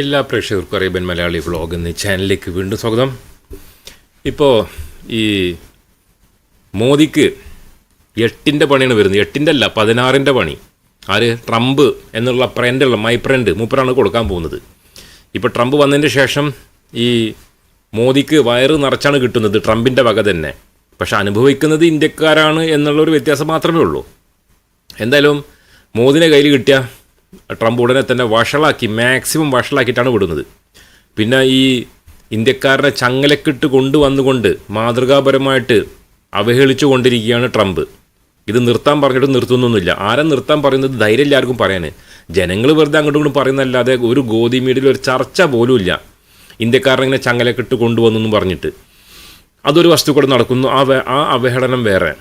എല്ലാ പ്രേക്ഷകർക്കും Arabian Malayali vlog എന്ന ചാനലിലേക്ക് വീണ്ടും സ്വാഗതം. ഇപ്പോൾ ഈ മോദിക്ക് എട്ടിന്റെ പണിയാണ് വരുന്നത്. എട്ടിന്റെ അല്ല പതിനാറിന്റെ പണി. ആര്? ട്രംപ് എന്നുള്ള ഫ്രണ്ടുള്ള മൈ ഫ്രണ്ട് മൂപ്പരാണ് കൊടുക്കാൻ പോകുന്നത്. ഇപ്പോൾ ട്രംപ് വന്നതിന് ശേഷം ഈ മോദിക്ക് വയറ് നിറച്ചാണ് കിട്ടുന്നത് ട്രംപിന്റെ വക തന്നെ. പക്ഷെ അനുഭവിക്കുന്നത് ഇന്ത്യക്കാരാണ് എന്നുള്ളൊരു വ്യത്യാസം മാത്രമേ ഉള്ളൂ. എന്തായാലും മോദിനെ കയ്യിൽ കിട്ടിയ ട്രംപ് ഉടനെ തന്നെ വഷളാക്കി മാക്സിമം വഷളാക്കിയിട്ടാണ് വിടുന്നത്. പിന്നെ ഈ ഇന്ത്യക്കാരനെ ചങ്ങലക്കിട്ട് കൊണ്ടുവന്നുകൊണ്ട് മാതൃകാപരമായിട്ട് അവഹേളിച്ചു കൊണ്ടിരിക്കുകയാണ് ട്രംപ്. ഇത് നിർത്താൻ പറഞ്ഞിട്ട് നിർത്തുന്നൊന്നുമില്ല. ആരും നിർത്താൻ പറയുന്നത്? ധൈര്യം എല്ലാവർക്കും പറയാൻ ജനങ്ങൾ വെറുതെ അങ്ങോട്ടും ഇങ്ങോട്ടും പറയുന്നതല്ലാതെ ഒരു ഗോതി മീഡിയയിൽ ഒരു ചർച്ച പോലും ഇല്ല. ഇന്ത്യക്കാരനെ ഇങ്ങനെ ചങ്ങലക്കിട്ട് എന്ന് പറഞ്ഞിട്ട്. അതൊരു വസ്തു കൂടെ നടക്കുന്നു. ആ ആ അവഹേളനം വേറെ.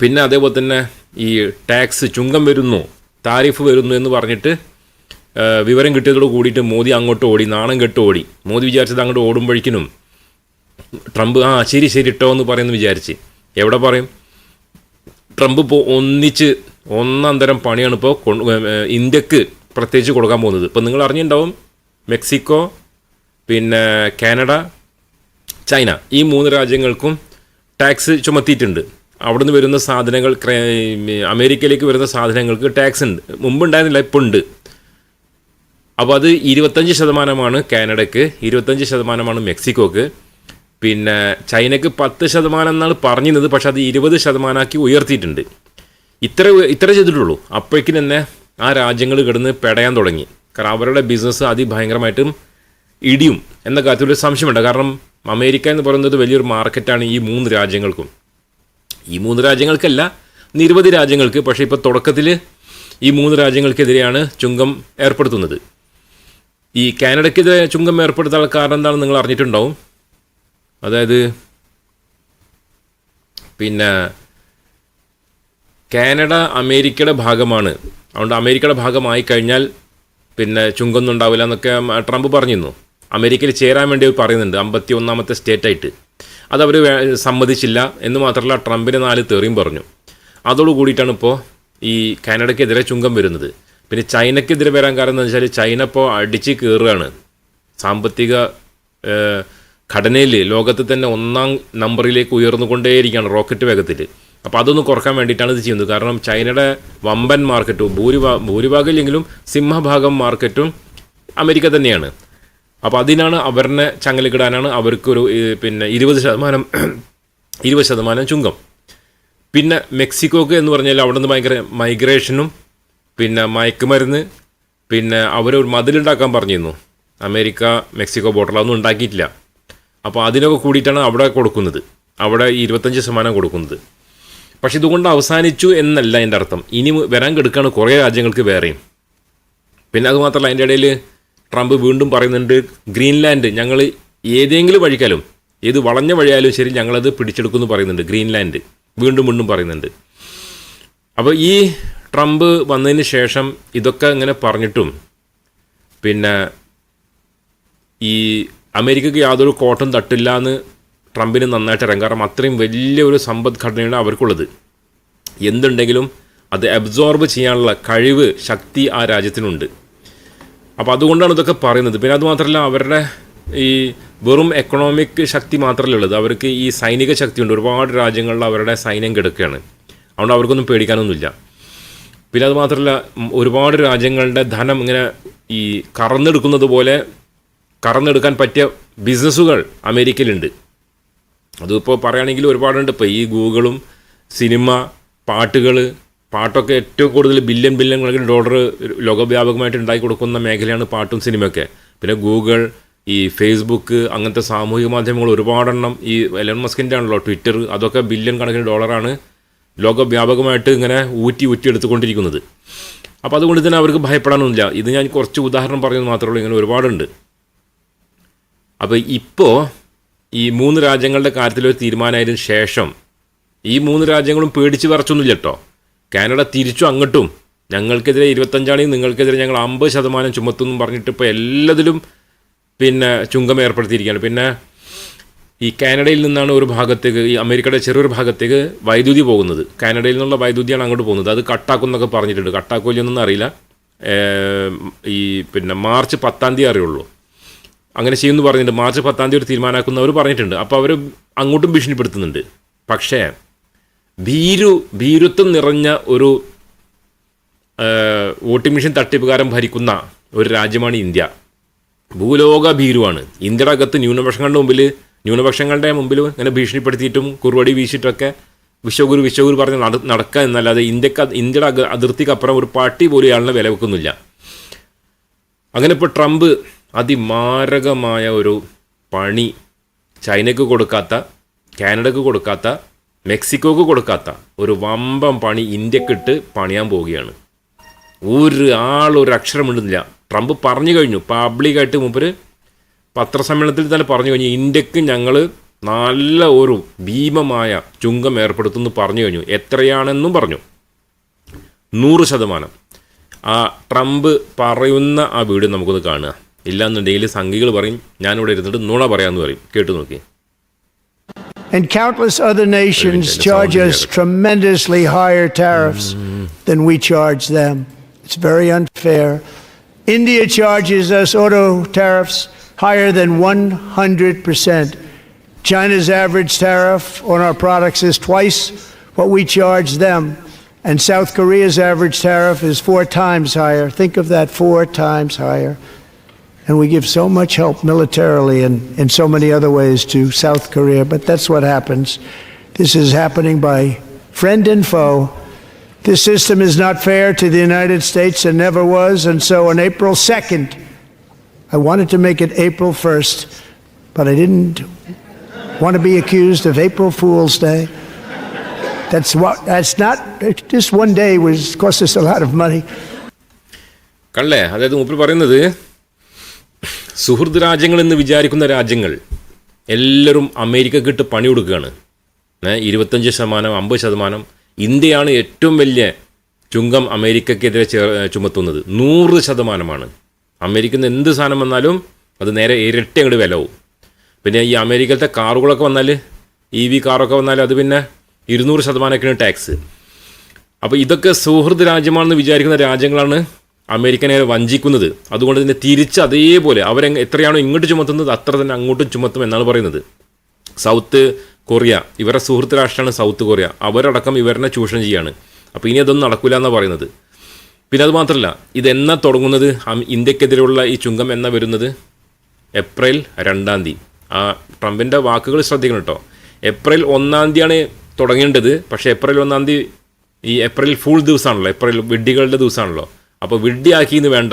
പിന്നെ അതേപോലെ തന്നെ ഈ ടാക്സ് ചുങ്കം വരുന്നു. താരിഫ് വരുന്നു എന്ന് പറഞ്ഞിട്ട് വിവരം കിട്ടിയതോട് കൂടിയിട്ട് മോദി അങ്ങോട്ട് ഓടി നാണം കെട്ട് ഓടി. മോദി വിചാരിച്ചത് അങ്ങോട്ട് ഓടുമ്പോഴേക്കിനും ട്രംപ് ആ ശരി ശരി ഇട്ടോ എന്ന് പറയുന്നു വിചാരിച്ച്. എവിടെ പറയും? ട്രംപ് ഇപ്പോൾ ഒന്നിച്ച് ഒന്നാം തരം പണിയാണ് ഇപ്പോൾ ഇന്ത്യയ്ക്ക് പ്രത്യേകിച്ച് കൊടുക്കാൻ പോകുന്നത്. ഇപ്പം നിങ്ങൾ അറിഞ്ഞിട്ടുണ്ടാവും മെക്സിക്കോ പിന്നെ കാനഡ ചൈന ഈ മൂന്ന് രാജ്യങ്ങൾക്കും ടാക്സ് ചുമത്തിയിട്ടുണ്ട്. അവിടുന്ന് വരുന്ന സാധനങ്ങൾ അമേരിക്കയിലേക്ക് വരുന്ന സാധനങ്ങൾക്ക് ടാക്സ് ഉണ്ട്. മുമ്പ് ഉണ്ടായിരുന്നില്ല ഇപ്പോൾ ഉണ്ട്. അപ്പോൾ അത് ഇരുപത്തഞ്ച് ശതമാനമാണ് കാനഡയ്ക്ക് ഇരുപത്തഞ്ച് ശതമാനമാണ് മെക്സിക്കോക്ക്. പിന്നെ ചൈനയ്ക്ക് പത്ത് ശതമാനം എന്നാണ് പറഞ്ഞിരുന്നത് പക്ഷേ അത് ഇരുപത് ശതമാനമാക്കി ഉയർത്തിയിട്ടുണ്ട്. ഇത്ര ഇത്ര ചെയ്തിട്ടുള്ളൂ. അപ്പോഴേക്കും തന്നെ ആ രാജ്യങ്ങൾ കിടന്ന് പെടയാൻ തുടങ്ങി. കാരണം അവരുടെ ബിസിനസ് അതിഭയങ്കരമായിട്ടും ഇടിയും എന്ന കാര്യത്തിൽ ഒരു സംശയമുണ്ട്. കാരണം അമേരിക്ക എന്ന് പറയുന്നത് വലിയൊരു മാർക്കറ്റാണ് ഈ മൂന്ന് രാജ്യങ്ങൾക്കും. ഈ മൂന്ന് രാജ്യങ്ങൾക്കല്ല നിരവധി രാജ്യങ്ങൾക്ക് പക്ഷേ ഇപ്പോൾ തുടക്കത്തിൽ ഈ മൂന്ന് രാജ്യങ്ങൾക്കെതിരെയാണ് ചുങ്കം ഏർപ്പെടുത്തുന്നത്. ഈ കാനഡയ്ക്കെതിരെ ചുങ്കം ഏർപ്പെടുത്താനുള്ള കാരണം എന്താണെന്ന് നിങ്ങൾ അറിഞ്ഞിട്ടുണ്ടാവും. അതായത് പിന്നെ കാനഡ അമേരിക്കയുടെ ഭാഗമാണ്. അതുകൊണ്ട് അമേരിക്കയുടെ ഭാഗമായി കഴിഞ്ഞാൽ പിന്നെ ചുങ്കൊന്നും ഉണ്ടാവില്ല എന്നൊക്കെ ട്രംപ് പറഞ്ഞിരുന്നു. അമേരിക്കയിൽ ചേരാൻ വേണ്ടി പറയുന്നുണ്ട് അമ്പത്തി ഒന്നാമത്തെ സ്റ്റേറ്റായിട്ട്. അതവർ സമ്മതിച്ചില്ല എന്ന് മാത്രമല്ല ട്രംപിന് നാല് തെറിയും പറഞ്ഞു. അതോട് കൂടിയിട്ടാണ് ഇപ്പോൾ ഈ കാനഡയ്ക്കെതിരെ ചുങ്കം വരുന്നത്. പിന്നെ ചൈനയ്ക്കെതിരെ വരാൻ കാരണം എന്ന് വെച്ചാൽ ചൈന ഇപ്പോൾ അടിച്ച് കയറുകയാണ് സാമ്പത്തിക ഘടനയിൽ ലോകത്ത് തന്നെ ഒന്നാം നമ്പറിലേക്ക് ഉയർന്നുകൊണ്ടേയിരിക്കുകയാണ് റോക്കറ്റ് വേഗത്തിൽ അപ്പോൾ അതൊന്ന് കുറയ്ക്കാൻ വേണ്ടിയിട്ടാണ് ഇത് ചെയ്യുന്നത്. കാരണം ചൈനയുടെ വമ്പൻ മാർക്കറ്റും ഭൂരിഭാ ഭൂരിഭാഗം ഇല്ലെങ്കിലും സിംഹഭാഗം മാർക്കറ്റും അമേരിക്ക തന്നെയാണ്. അപ്പോൾ അതിനാണ് അവരുടെ ചങ്ങലക്കിടാനാണ് അവർക്കൊരു പിന്നെ ഇരുപത് ശതമാനം ഇരുപത് ശതമാനം ചുങ്കം. പിന്നെ മെക്സിക്കോക്ക് എന്ന് പറഞ്ഞാൽ അവിടെ നിന്ന് ഭയങ്കര മൈഗ്രേഷനും പിന്നെ മയക്കുമരുന്ന് പിന്നെ അവരൊരു മതിലുണ്ടാക്കാൻ പറഞ്ഞിരുന്നു. അമേരിക്ക മെക്സിക്കോ അതൊന്നും ഉണ്ടാക്കിയിട്ടില്ല. അപ്പോൾ അതിനൊക്കെ കൂടിയിട്ടാണ് അവിടെ കൊടുക്കുന്നത്. അവിടെ ഇരുപത്തഞ്ച് ശതമാനം കൊടുക്കുന്നത്. പക്ഷേ ഇതുകൊണ്ട് അവസാനിച്ചു എന്നല്ല എന്റെ അർത്ഥം. ഇനി വരാൻ കെടുക്കുകയാണ് കുറേ രാജ്യങ്ങൾക്ക് വേറെയും. പിന്നെ അതുമാത്രമല്ല അതിന്റെ ഇടയിൽ ട്രംപ് വീണ്ടും പറയുന്നുണ്ട് ഗ്രീൻലാൻഡ് ഞങ്ങൾ ഏതെങ്കിലും വഴിക്കാലും ഏത് വളഞ്ഞ വഴിയായാലും ശരി ഞങ്ങളത് പിടിച്ചെടുക്കുമെന്ന് പറയുന്നുണ്ട് ഗ്രീൻലാൻഡ്. വീണ്ടും വീണ്ടും പറയുന്നുണ്ട്. അപ്പോൾ ഈ ട്രംപ് വന്നതിന് ശേഷം ഇതൊക്കെ ഇങ്ങനെ പറഞ്ഞിട്ടും പിന്നെ ഈ അമേരിക്കയ്ക്ക് യാതൊരു കോട്ടം തട്ടില്ല എന്ന് ട്രംപിന് നന്നായിട്ട് അറിയാം. കാരണം അത്രയും വലിയൊരു സമ്പദ്ഘടനയാണ് അവർക്കുള്ളത്. എന്തുണ്ടെങ്കിലും അത് അബ്സോർബ് ചെയ്യാനുള്ള കഴിവ് ശക്തി ആ രാജ്യത്തിനുണ്ട്. അപ്പോൾ അതുകൊണ്ടാണ് ഇതൊക്കെ പറയുന്നത്. പിന്നെ അതുമാത്രമല്ല അവരുടെ ഈ വെറും എക്കണോമിക് ശക്തി മാത്രമല്ല ഉള്ളത്. അവർക്ക് ഈ സൈനിക ശക്തിയുണ്ട് ഒരുപാട് രാജ്യങ്ങളിൽ അവരുടെ സൈന്യം കിടക്കുകയാണ്. അതുകൊണ്ട് അവർക്കൊന്നും പേടിക്കാനൊന്നുമില്ല. പിന്നെ അത് മാത്രമല്ല ഒരുപാട് രാജ്യങ്ങളുടെ ധനം ഇങ്ങനെ ഈ കറന്നെടുക്കുന്നത് പോലെ കറന്നെടുക്കാൻ പറ്റിയ ബിസിനസ്സുകൾ അമേരിക്കയിലുണ്ട്. അതിപ്പോൾ പറയുകയാണെങ്കിൽ ഒരുപാടുണ്ട്. ഇപ്പോൾ ഈ ഗൂഗിളും സിനിമ പാട്ടുകൾ പാട്ടൊക്കെ ഏറ്റവും കൂടുതൽ ബില്യൺ ബില്യൺ കണക്കിന് ഡോളർ ലോകവ്യാപകമായിട്ട് ഉണ്ടാക്കി കൊടുക്കുന്ന മേഖലയാണ് പാട്ടും സിനിമയൊക്കെ. പിന്നെ ഗൂഗിൾ ഈ ഫേസ്ബുക്ക് അങ്ങനത്തെ സാമൂഹിക മാധ്യമങ്ങൾ ഒരുപാടെണ്ണം ഈ എലൻ മസ്കിന്റെ ആണല്ലോ ട്വിറ്റർ അതൊക്കെ ബില്യൺ കണക്കിന് ഡോളറാണ് ലോകവ്യാപകമായിട്ട് ഇങ്ങനെ ഊറ്റി ഊറ്റി എടുത്തുകൊണ്ടിരിക്കുന്നത്. അപ്പോൾ അതുകൊണ്ട് തന്നെ അവർക്ക് ഭയപ്പെടാനൊന്നുമില്ല. ഇത് ഞാൻ കുറച്ച് ഉദാഹരണം പറയുന്നത് മാത്രമേ ഉള്ളൂ ഇങ്ങനെ ഒരുപാടുണ്ട്. അപ്പോൾ ഇപ്പോൾ ഈ മൂന്ന് രാജ്യങ്ങളുടെ കാര്യത്തിലൊരു തീരുമാനമായതിനു ശേഷം ഈ മൂന്ന് രാജ്യങ്ങളും പേടിച്ച് വരച്ചൊന്നുമില്ല കേട്ടോ കാനഡ തിരിച്ചു അങ്ങോട്ടും. ഞങ്ങൾക്കെതിരെ ഇരുപത്തഞ്ചാണെങ്കിൽ നിങ്ങൾക്കെതിരെ ഞങ്ങൾ അമ്പത് ശതമാനം ചുമത്തുമെന്നും പറഞ്ഞിട്ട് ഇപ്പോൾ എല്ലാത്തിലും പിന്നെ ചുങ്കം ഏർപ്പെടുത്തിയിരിക്കുകയാണ്. പിന്നെ ഈ കാനഡയിൽ നിന്നാണ് ഒരു ഭാഗത്തേക്ക് ഈ അമേരിക്കയുടെ ചെറിയൊരു ഭാഗത്തേക്ക് വൈദ്യുതി പോകുന്നത്. കാനഡയിൽ നിന്നുള്ള വൈദ്യുതിയാണ് അങ്ങോട്ട് പോകുന്നത്. അത് കട്ടാക്കും എന്നൊക്കെ പറഞ്ഞിട്ടുണ്ട്. കട്ടാക്കൂലെന്നൊന്നും അറിയില്ല. ഈ പിന്നെ മാർച്ച് പത്താം തീയതി അറിയുള്ളൂ. അങ്ങനെ ചെയ്യുമെന്ന് പറഞ്ഞിട്ടുണ്ട്. മാർച്ച് പത്താം തീയതി ഒരു തീരുമാനമാക്കുന്നവർ പറഞ്ഞിട്ടുണ്ട്. അപ്പോൾ അവർ അങ്ങോട്ടും ഭീഷണിപ്പെടുത്തുന്നുണ്ട്. പക്ഷേ ഭീരു ഭീരുത്വം നിറഞ്ഞ ഒരു വോട്ടിംഗ് മെഷീൻ തട്ടിപ്പുകാരൻ ഭരിക്കുന്ന ഒരു രാജ്യമാണ് ഇന്ത്യ. ഭൂലോക ഭീരുവാണ്. ഇന്ത്യയുടെ അകത്ത് ന്യൂനപക്ഷങ്ങളുടെ മുമ്പിൽ ന്യൂനപക്ഷങ്ങളുടെ മുമ്പിൽ ഇങ്ങനെ ഭീഷണിപ്പെടുത്തിയിട്ടും കുറുവടി വീശിയിട്ടൊക്കെ വിശ്വഗുരു വിശ്വഗുരു പറഞ്ഞ് നട നടക്കുക എന്നല്ലാതെ ഇന്ത്യയ്ക്ക് ഇന്ത്യയുടെ അതിർത്തിക്കപ്പുറം ഒരു പാർട്ടി പോലും ഇയാളിനെ വില വെക്കുന്നില്ല. അങ്ങനെ ഇപ്പോൾ ട്രംപ് അതിമാരകമായ ഒരു പണി ചൈനയ്ക്ക് കൊടുക്കാത്ത കാനഡയ്ക്ക് കൊടുക്കാത്ത മെക്സിക്കോക്ക് കൊടുക്കാത്ത ഒരു വമ്പം പണി ഇന്ത്യക്കിട്ട് പണിയാൻ പോവുകയാണ്. ഒരു ആളൊരു അക്ഷരം ഇടുന്നില്ല ട്രംപ് പറഞ്ഞു കഴിഞ്ഞു. പബ്ലിക്കായിട്ട് മുമ്പ് പത്രസമ്മേളനത്തിൽ തന്നെ പറഞ്ഞു കഴിഞ്ഞു. ഇന്ത്യയ്ക്ക് ഞങ്ങൾ നല്ല ഒരു ഭീമമായ ചുങ്കം ഏർപ്പെടുത്തുമെന്ന് പറഞ്ഞു കഴിഞ്ഞു. എത്രയാണെന്നും പറഞ്ഞു. നൂറ് ശതമാനം. ആ ട്രംപ് പറയുന്ന ആ വീഡിയോ നമുക്കൊന്ന് കാണുക. ഇല്ലാന്നുണ്ടെങ്കിൽ സംഘികൾ പറയും. ഞാനിവിടെ ഇരുന്നിട്ട് നുണ പറയാമെന്ന് പറയും. കേട്ടു നോക്കി. And countless other nations charge us tremendously higher tariffs than we charge them. It's very unfair. India charges us auto tariffs higher than 100%. China's average tariff on our products is twice what we charge them. And South Korea's average tariff is four times higher. Think of that, four times higher. And we give so much help militarily and in so many other ways to South Korea, but that's what happens. This is happening by friend and foe. This system is not fair to the United States and never was, and so on April 2nd, I wanted to make it April 1st, but I didn't want to be accused of April Fool's Day. That's what, that's not, just one day was, cost us a lot of money. കള്ളേ അതായത് മൂപ്പർ പറയുന്നത് സുഹൃത്ത് രാജ്യങ്ങൾ എന്ന് വിചാരിക്കുന്ന രാജ്യങ്ങൾ എല്ലാവരും അമേരിക്കക്ക് ഇട്ട് പണി കൊടുക്കുകയാണ്. ഇരുപത്തഞ്ച് ശതമാനം അമ്പത് ശതമാനം. ഇന്ത്യയാണ് ഏറ്റവും വലിയ ചുങ്കം അമേരിക്കക്കെതിരെ ചേർ ചുമത്തുന്നത്. നൂറ് ശതമാനമാണ്. അമേരിക്കയിൽ നിന്ന് എന്ത് സാധനം വന്നാലും അത് നേരെ ഇരട്ടി അങ്ങോട്ട് വിലവും പിന്നെ ഈ അമേരിക്കയിലത്തെ കാറുകളൊക്കെ വന്നാൽ ഇ വി കാറൊക്കെ വന്നാൽ അത് പിന്നെ ഇരുന്നൂറ് ശതമാനമൊക്കെയാണ് ടാക്സ് അപ്പോൾ ഇതൊക്കെ സൗഹൃദ രാജ്യമാണെന്ന് വിചാരിക്കുന്ന രാജ്യങ്ങളാണ് അമേരിക്കനെ വഞ്ചിക്കുന്നത്. അതുകൊണ്ട് തന്നെ തിരിച്ച് അതേപോലെ അവർ എത്രയാണോ ഇങ്ങോട്ട് ചുമത്തുന്നത് അത്ര തന്നെ അങ്ങോട്ടും ചുമത്തും എന്നാണ് പറയുന്നത്. സൗത്ത് കൊറിയ ഇവരുടെ സുഹൃത്ത് രാഷ്ട്രമാണ് സൗത്ത് കൊറിയ. അവരടക്കം ഇവരെ ചൂഷണം ചെയ്യാണ്. അപ്പോൾ ഇനി അതൊന്നും നടക്കില്ല എന്നാണ് പറയുന്നത്. പിന്നെ അത് മാത്രമല്ല ഇതെന്നാ തുടങ്ങുന്നത്? ഇന്ത്യക്കെതിരെയുള്ള ഈ ചുങ്കം എന്നാ വരുന്നത്? ഏപ്രിൽ രണ്ടാം തീയതി. ആ ട്രംപിന്റെ വാക്കുകൾ ശ്രദ്ധിക്കണം കേട്ടോ. ഏപ്രിൽ ഒന്നാം തീയതിയാണ് തുടങ്ങേണ്ടത്. പക്ഷേ ഏപ്രിൽ ഒന്നാം തീയതി ഈ ഏപ്രിൽ ഫുൾ ദിവസമാണല്ലോ ഏപ്രിൽ വെഡ്ഡികളുടെ ദിവസമാണല്ലോ അപ്പോൾ വിഡ്ഢിയാക്കിയെന്ന് വേണ്ട.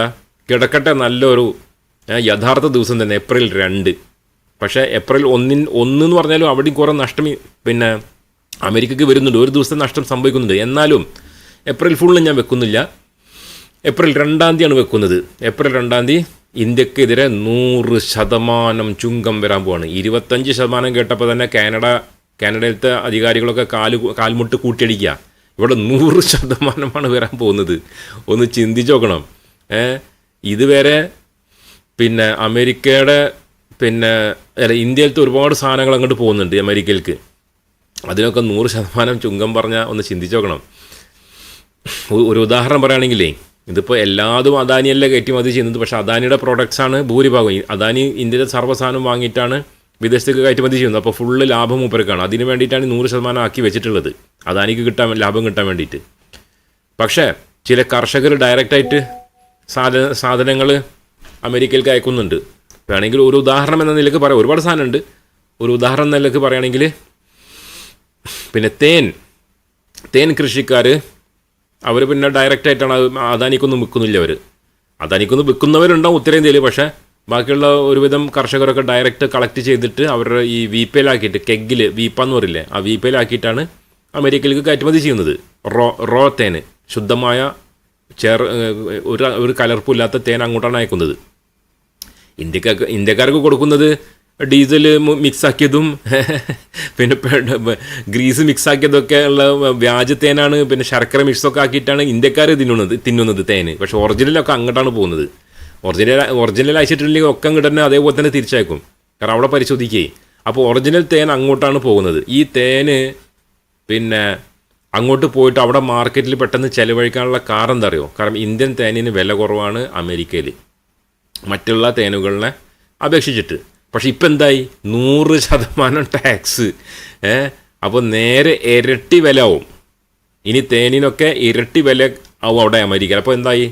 കിടക്കട്ടെ നല്ലൊരു യഥാർത്ഥ ദിവസം തന്നെ ഏപ്രിൽ രണ്ട്. പക്ഷേ ഏപ്രിൽ ഒന്നിൻ ഒന്ന് എന്ന് പറഞ്ഞാലും അവിടെയും കുറേ നഷ്ടം പിന്നെ അമേരിക്കയ്ക്ക് വരുന്നുണ്ട്. ഒരു ദിവസത്തെ നഷ്ടം സംഭവിക്കുന്നുണ്ട്. എന്നാലും ഏപ്രിൽ ഫുള്ള് ഞാൻ വെക്കുന്നില്ല. ഏപ്രിൽ രണ്ടാം തീയതിയാണ് വെക്കുന്നത്. ഏപ്രിൽ രണ്ടാം തീയതി ഇന്ത്യക്കെതിരെ നൂറ് ശതമാനം ചുങ്കം വരാൻ പോവാണ്. ഇരുപത്തഞ്ച് ശതമാനം കേട്ടപ്പോൾ തന്നെ കാനഡ കാനഡയിലത്തെ അധികാരികളൊക്കെ കാൽ കാൽമുട്ട് കൂട്ടിയടിക്കുക. ഇവിടെ നൂറ് ശതമാനമാണ് വരാൻ പോകുന്നത്. ഒന്ന് ചിന്തിച്ച് നോക്കണം. ഇതുവരെ പിന്നെ അമേരിക്കയുടെ പിന്നെ അല്ല ഇന്ത്യയിലത്തെ ഒരുപാട് സാധനങ്ങൾ അങ്ങോട്ട് പോകുന്നുണ്ട് അമേരിക്കയിലേക്ക്. അതിനൊക്കെ നൂറ് ശതമാനം ചുങ്കം പറഞ്ഞാൽ ഒന്ന് ചിന്തിച്ച് നോക്കണം. ഒരു ഉദാഹരണം പറയുകയാണെങ്കിലേ ഇതിപ്പോൾ എല്ലാതും അദാനിയല്ല കയറ്റുമതി ചെയ്യുന്നത് പക്ഷേ അദാനിയുടെ പ്രോഡക്ട്സാണ് ഭൂരിഭാഗം അദാനി ഇന്ത്യയിലെ സർവസാധനം വാങ്ങിയിട്ടാണ് വിദേശത്തേക്ക് കയറ്റുമതി ചെയ്യുന്നത് അപ്പോൾ ഫുള്ള് ലാഭം മൂപ്പരക്കാണ് അതിന് വേണ്ടിയിട്ടാണ് നൂറ് ശതമാനം ആക്കി വെച്ചിട്ടുള്ളത്. അദാനിക്ക് കിട്ടാൻ ലാഭം കിട്ടാൻ വേണ്ടിയിട്ട്. പക്ഷേ ചില കർഷകർ ഡയറക്റ്റായിട്ട് സാധന സാധനങ്ങൾ അമേരിക്കയിലേക്ക് അയക്കുന്നുണ്ട്. വേണമെങ്കിൽ ഒരു ഉദാഹരണം എന്ന നിലയ്ക്ക് പറയാം. ഒരുപാട് സാധനമുണ്ട്. ഒരു ഉദാഹരണം എന്ന നിലയ്ക്ക് പറയുകയാണെങ്കിൽ പിന്നെ തേൻ. തേൻ കൃഷിക്കാർ അവർ പിന്നെ ഡയറക്റ്റായിട്ടാണ് അത് അദാനിക്കൊന്നും വിൽക്കുന്നില്ല അവർ അദാനിക്കൊന്നും വിൽക്കുന്നവരുണ്ടാവും ഉത്തരേന്ത്യയിൽ. പക്ഷേ ബാക്കിയുള്ള ഒരുവിധം കർഷകരൊക്കെ ഡയറക്റ്റ് കളക്ട് ചെയ്തിട്ട് അവരുടെ ഈ വീപ്പയിലാക്കിയിട്ട് കെഗിൽ വീപ്പ എന്ന് പറയില്ലേ ആ വീപ്പയിലാക്കിയിട്ടാണ് അമേരിക്കയിലേക്ക് കയറ്റുമതി ചെയ്യുന്നത്. റോ റോ തേൻ ശുദ്ധമായ ചേർ ഒരു ഒരു കലർപ്പില്ലാത്ത തേൻ അങ്ങോട്ടാണ് അയക്കുന്നത്. ഇന്ത്യക്കാർക്ക് ഇന്ത്യക്കാർക്ക് കൊടുക്കുന്നത് ഡീസൽ മിക്സ് ആക്കിയതും പിന്നെ ഗ്രീസ് മിക്സ് ആക്കിയതൊക്കെ ഉള്ള വ്യാജ തേനാണ് പിന്നെ ശർക്കര മിക്സൊക്കെ ആക്കിയിട്ടാണ് ഇന്ത്യക്കാർ തിന്നുന്നത് തിന്നുന്നത് തേന്. പക്ഷേ ഒറിജിനലൊക്കെ അങ്ങോട്ടാണ് പോകുന്നത്. ഒറിജിനൽ ഒറിജിനൽ അയച്ചിട്ടില്ലെങ്കിൽ ഒക്കെ കിട്ടുന്ന അതേപോലെ തന്നെ തിരിച്ചയക്കും. കാരണം അവിടെ പരിശോധിക്കേ. അപ്പോൾ ഒറിജിനൽ തേൻ അങ്ങോട്ടാണ് പോകുന്നത്. ഈ തേന് പിന്നെ അങ്ങോട്ട് പോയിട്ട് അവിടെ മാർക്കറ്റിൽ പെട്ടെന്ന് ചെലവഴിക്കാനുള്ള കാരണം എന്താ അറിയോ കാരണം ഇന്ത്യൻ തേനിന് വില കുറവാണ് അമേരിക്കയിൽ മറ്റുള്ള തേനുകളിനെ അപേക്ഷിച്ചിട്ട്. പക്ഷെ ഇപ്പം എന്തായി? നൂറ് ശതമാനം ടാക്സ് അപ്പോൾ നേരെ ഇരട്ടി വില ആവും ഇനി തേനിനൊക്കെ ഇരട്ടി വില ആവും അവിടെ അമേരിക്കയിൽ. അപ്പോൾ എന്തായി?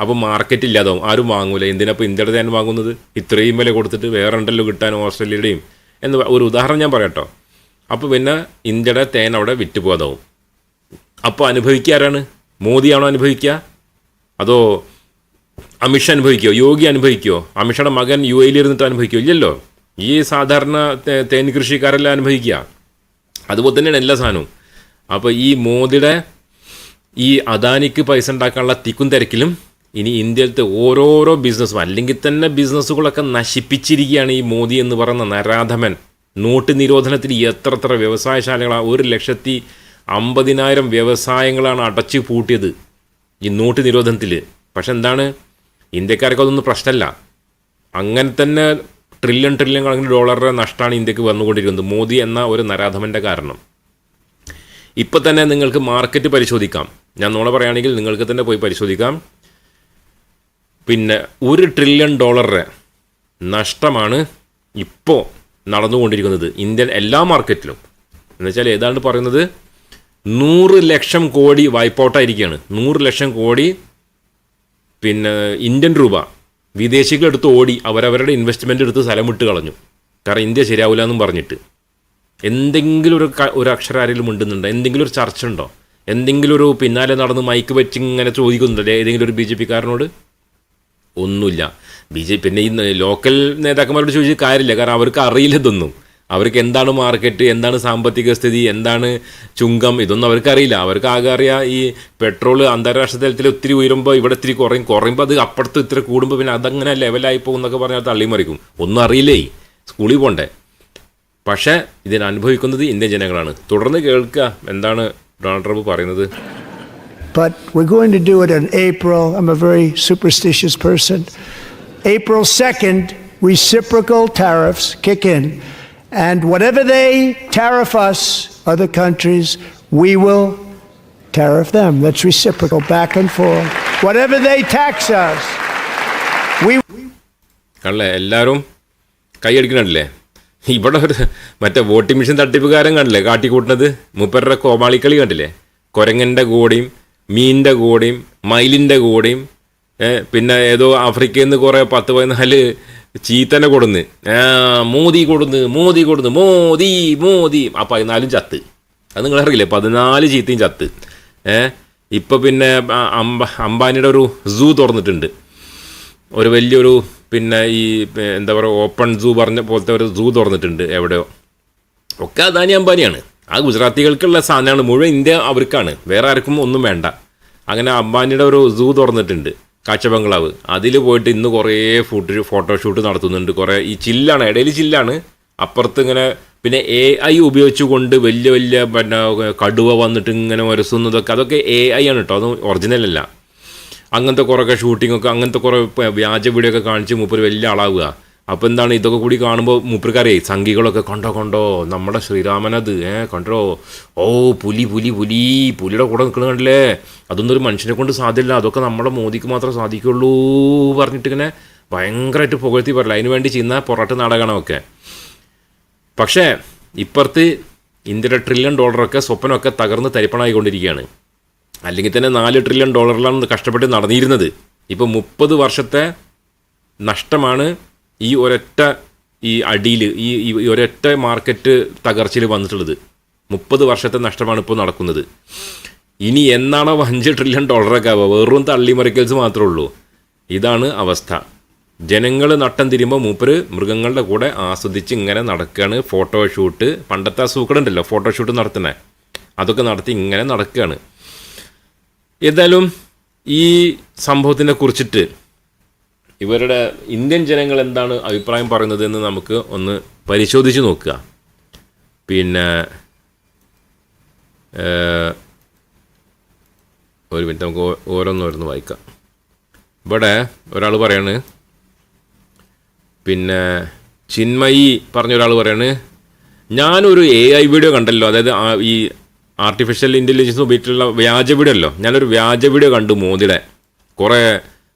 അപ്പോൾ മാർക്കറ്റ് ഇല്ലാതാവും. ആരും വാങ്ങൂല. എന്തിനപ്പോൾ ഇന്ത്യയുടെ തന്നെ വാങ്ങുന്നത്? ഇത്രയും വില കൊടുത്തിട്ട് വേറെ ഉണ്ടല്ലോ കിട്ടാൻ ഓസ്ട്രേലിയയുടെയും എന്ന് ഒരു ഉദാഹരണം ഞാൻ പറയട്ടോ. അപ്പോൾ പിന്നെ ഇന്ത്യയുടെ തേൻ അവിടെ വിറ്റ് പോകാതാവും. അപ്പോൾ അനുഭവിക്കുക ആരാണ്? മോദിയാണോ അനുഭവിക്കുക? അതോ അമിഷ അനുഭവിക്കുമോ യോഗി അനുഭവിക്കുമോ അമിഷയുടെ മകൻ യു എയിൽ ഇരുന്നിട്ട് അനുഭവിക്കുമോ ഇല്ലല്ലോ. ഈ സാധാരണ തേൻ കൃഷിക്കാരെല്ലാം അനുഭവിക്കുക. അതുപോലെ തന്നെയാണ് എല്ലാ സാധനവും. അപ്പോൾ ഈ മോദിയുടെ ഈ അദാനിക്ക് പൈസ ഉണ്ടാക്കാനുള്ള തിക്കും തിരക്കിലും ഇനി ഇന്ത്യയിലത്തെ ഓരോരോ ബിസിനസ്സും അല്ലെങ്കിൽ തന്നെ ബിസിനസ്സുകളൊക്കെ നശിപ്പിച്ചിരിക്കുകയാണ് ഈ മോദി എന്ന് പറയുന്ന നരാധമൻ. നോട്ട് നിരോധനത്തിൽ എത്ര എത്ര വ്യവസായശാലകളാണ് ഒരു ലക്ഷത്തി അമ്പതിനായിരം വ്യവസായങ്ങളാണ് അടച്ചു പൂട്ടിയത് ഈ നോട്ട് നിരോധനത്തിൽ. പക്ഷെ എന്താണ്? ഇന്ത്യക്കാർക്ക് അതൊന്നും പ്രശ്നമല്ല. അങ്ങനെ തന്നെ ട്രില്യൺ ട്രില്യൺ കണക്കിന് ഡോളറുടെ നഷ്ടമാണ് ഇന്ത്യയ്ക്ക് വന്നുകൊണ്ടിരിക്കുന്നത്. മോദി എന്ന ഒരു നരാധമന്റെ കാരണം. ഇപ്പം തന്നെ നിങ്ങൾക്ക് മാർക്കറ്റ് പരിശോധിക്കാം. ഞാൻ നോളെ പറയുകയാണെങ്കിൽ നിങ്ങൾക്ക് തന്നെ പോയി പരിശോധിക്കാം. പിന്നെ ഒരു ട്രില്യൺ ഡോളറുടെ നഷ്ടമാണ് ഇപ്പോൾ നടന്നുകൊണ്ടിരിക്കുന്നത് ഇന്ത്യൻ എല്ലാ മാർക്കറ്റിലും എന്നുവെച്ചാൽ ഏതാണ്ട് പറയുന്നത് നൂറ് ലക്ഷം കോടി വായ്പോട്ടായിരിക്കുകയാണ് നൂറ് ലക്ഷം കോടി പിന്നെ ഇന്ത്യൻ രൂപ വിദേശികളെടുത്ത് ഓടി അവരവരുടെ ഇൻവെസ്റ്റ്മെന്റ് എടുത്ത് സ്ഥലം വിട്ട് കളഞ്ഞു. കാരണം ഇന്ത്യ ശരിയാവില്ല എന്നും പറഞ്ഞിട്ട്. എന്തെങ്കിലും ഒരു ഒരു അക്ഷരം ആരെങ്കിലും ഉണ്ടെന്നുണ്ടോ എന്തെങ്കിലും ഒരു ചർച്ച ഉണ്ടോ? എന്തെങ്കിലും ഒരു പിന്നാലെ നടന്ന് മൈക്ക് വെച്ച് ഇങ്ങനെ ചോദിക്കുന്നുണ്ടോ? ഏതെങ്കിലും ഒരു ബി ജെ പിക്കാരനോട് ഒന്നുമില്ല. ബി ജെ പിന്നെ ഈ ലോക്കൽ നേതാക്കന്മാരോട് ചോദിച്ചിട്ട് കാര്യമില്ല. കാരണം അവർക്ക് അറിയില്ല ഇതൊന്നും. അവർക്ക് എന്താണ് മാർക്കറ്റ് എന്താണ് സാമ്പത്തിക സ്ഥിതി എന്താണ് ചുങ്കം ഇതൊന്നും അവർക്ക് അറിയില്ല. അവർക്ക് ആകെ അറിയാം ഈ പെട്രോൾ അന്താരാഷ്ട്ര തലത്തിൽ ഒത്തിരി ഉയരുമ്പോൾ ഇവിടെ ഇത്തിരി കുറയും. കുറയുമ്പോൾ അത് അപ്പുറത്ത് ഇത്ര കൂടുമ്പോൾ പിന്നെ അതങ്ങനെ ലെവലായി പോകും എന്നൊക്കെ പറഞ്ഞാൽ തള്ളിമറിക്കും. ഒന്നും അറിയില്ലേ? സ്കൂളിൽ പോണ്ടേ? പക്ഷേ ഇതിനനുഭവിക്കുന്നത് ഇന്ത്യൻ ജനങ്ങളാണ്. തുടർന്ന് കേൾക്കുക എന്താണ് ഡൊണാൾഡ് ട്രംപ് പറയുന്നത്. But we're going to do it in April. I'm a very superstitious person. April 2nd, reciprocal tariffs kick in. And whatever they tariff us, other countries, we will tariff them. That's reciprocal, back and forth. Whatever they tax us, we കണ്ടല്ലേ എല്ലാവരും കൈയടിക്കണല്ലേ ഇവിടെ ഒരു മറ്റേ voting machine തട്ടിപ്പുകാരൻ കണ്ടില്ലേ കാട്ടിക്കൂട്ടുന്നത് മൂപ്പരുടെ കോമാളിക്കളി കണ്ടില്ലേ കുരങ്ങന്റെ കൂടെയും മീനിന്റെ കൂടെയും മയിലിന്റെ കൂടെയും പിന്നെ ഏതോ ആഫ്രിക്കയിൽ നിന്ന് കുറേ പത്ത് പതിനാല് ചീത്തനെ കൊടുന്ന്. മോദി കൊടുന്ന് മോദി കൊടുന്ന് മോദി മോദി. ആ പതിനാലും ചത്ത്. അത് നിങ്ങൾ അറിയില്ലേ? പതിനാല് ചീത്തയും ചത്ത്. ഏ ഇപ്പം പിന്നെ അംബ അംബാനിയുടെ ഒരു സൂ തുറന്നിട്ടുണ്ട്. ഒരു വലിയൊരു പിന്നെ ഈ എന്താ പറയുക ഓപ്പൺ സൂ പറഞ്ഞ പോലത്തെ ഒരു സൂ തുറന്നിട്ടുണ്ട് എവിടെയോ. ഒക്കെ അദാനി അംബാനിയാണ്. ആ ഗുജറാത്തികൾക്കുള്ള സാധനമാണ് മുഴുവൻ ഇന്ത്യ അവർക്കാണ്. വേറെ ആർക്കും ഒന്നും വേണ്ട. അങ്ങനെ അംബാനിയുടെ ഒരു സൂ തുറന്നിട്ടുണ്ട് കാഴ്ച ബംഗ്ലാവ് അതിൽ പോയിട്ട് ഇന്ന് കുറേ ഫുഡ് ഫോട്ടോഷൂട്ട് നടത്തുന്നുണ്ട്. കുറേ ഈ ചില്ലാണ് ഇടയിൽ ചില്ലാണ്. അപ്പുറത്ത് ഇങ്ങനെ പിന്നെ എ ഐ ഉപയോഗിച്ചുകൊണ്ട് വലിയ വലിയ പിന്നെ കടുവ വന്നിട്ട് ഇങ്ങനെ ഒരസുന്നതൊക്കെ അതൊക്കെ എ ഐ ആണ് കേട്ടോ അത് ഒറിജിനൽ അല്ല. അങ്ങനത്തെ കുറേ ഷൂട്ടിങ്ങൊക്കെ അങ്ങനത്തെ കുറേ വ്യാജ വീഡിയോ ഒക്കെ കാണിച്ച് മൂപ്പർ വലിയ ആളാവുക. അപ്പോൾ എന്താണ് ഇതൊക്കെ കൂടി കാണുമ്പോൾ മൂപ്പർക്കാരേ സംഘികളൊക്കെ കണ്ടോ കണ്ടോ? നമ്മുടെ ശ്രീരാമനത് ഏ കണ്ടോ? ഓ പുലി പുലി പുലി പുലിയുടെ കൂടെ നിൽക്കണ കണ്ടില്ലേ? അതൊന്നും ഒരു മനുഷ്യനെ കൊണ്ട് സാധ്യമല്ല അതൊക്കെ നമ്മുടെ മോദിക്ക് മാത്രമേ സാധിക്കുള്ളൂ പറഞ്ഞിട്ട് ഇങ്ങനെ ഭയങ്കരമായിട്ട് പുകഴ്ത്തി പറയില്ല അതിന് വേണ്ടി ചെയ്യുന്ന പൊറോട്ട നാടകമാണൊക്കെ പക്ഷേ ഇപ്പുറത്ത് ഇന്ത്യയുടെ ട്രില്യൺ ഡോളറൊക്കെ സ്വപ്നമൊക്കെ തകർന്ന് തരിപ്പണായിക്കൊണ്ടിരിക്കുകയാണ്. അല്ലെങ്കിൽ തന്നെ നാല് ട്രില്യൺ ഡോളറിലാണ് കഷ്ടപ്പെട്ട് നടന്നിരുന്നത്. ഇപ്പോൾ മുപ്പത് വർഷത്തെ നഷ്ടമാണ് ഈ ഒരൊറ്റ ഈ അടിയിൽ ഈ ഈ- ഒരൊറ്റ മാർക്കറ്റ് തകർച്ചയിൽ വന്നിട്ടുള്ളത്. മുപ്പത് വർഷത്തെ നഷ്ടമാണ് ഇപ്പോൾ നടക്കുന്നത്. ഇനി എന്നാണോ അഞ്ച് ട്രില്യൺ ഡോളറൊക്കെ ആവുക? വെറും തള്ളിമറിക്കൽസ് മാത്രമേ ഉള്ളൂ. ഇതാണ് അവസ്ഥ. ജനങ്ങൾ നട്ടം തിരിയുമ്പോൾ മൂപ്പര് മൃഗങ്ങളുടെ കൂടെ ആസ്വദിച്ച് ഇങ്ങനെ നടക്കുകയാണ്. ഫോട്ടോഷൂട്ട് പണ്ടത്തെ സൂക്കടുണ്ടല്ലോ ഫോട്ടോഷൂട്ട് നടത്തുന്നത് അതൊക്കെ നടത്തി ഇങ്ങനെ നടക്കുകയാണ്. ഏതായാലും ഈ സംഭവത്തിനെ കുറിച്ചിട്ട് ഇവരുടെ ഇന്ത്യൻ ജനങ്ങൾ എന്താണ് അഭിപ്രായം പറയുന്നത് എന്ന് നമുക്ക് ഒന്ന് പരിശോധിച്ച് നോക്കുക. പിന്നെ ഒരു മിനിറ്റ് നമുക്ക് ഓരോന്നോരോന്ന് വായിക്കാം. ഇവിടെ ഒരാൾ പറയാണ് പിന്നെ ചിന്മയി പറഞ്ഞ ഒരാൾ പറയാണ് ഞാനൊരു എ ഐ വീഡിയോ കണ്ടല്ലോ അതായത് ഈ ആർട്ടിഫിഷ്യൽ ഇന്റലിജൻസ് ഉപയോഗിച്ചിട്ടുള്ള വ്യാജ വീഡിയോ അല്ലോ ഞാനൊരു വ്യാജ വീഡിയോ കണ്ടു മോദിയുടെ. കുറേ